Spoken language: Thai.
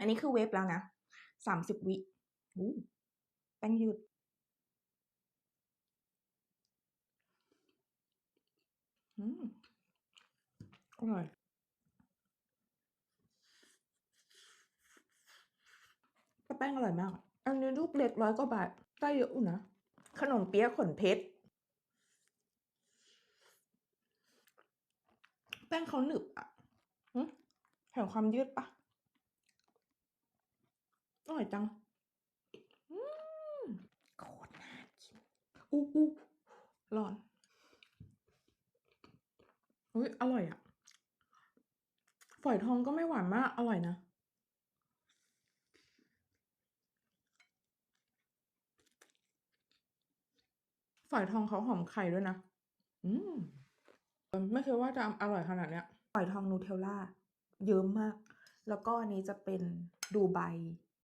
อันนี้คือเวฟแล้วนะสามสิบวิอู้แป้งยืด อืมอร่อยแป้งอร่อยมาก อันนี้ลูกเล็กร้อยกว่าบาทได้เยอะอยู่นะ ขนมเปี๊ยะขนเพชร แป้งเขาหนึบอะหึแถมความยืดปะ อร่อยจังอืมโคตรน่ากินอู้อู้ร้อนอุ้ยอร่อยอะฝอยทองก็ไม่หวานมาก อร่อยนะ ฝอยทองเขาหอมไข่ด้วยนะ อืม ไม่คิดว่าจะอร่อยขนาดเนี้ย ฝอยทองนูเทลล่า เยิ้มมาก แล้วก็อันนี้จะเป็นดูไบ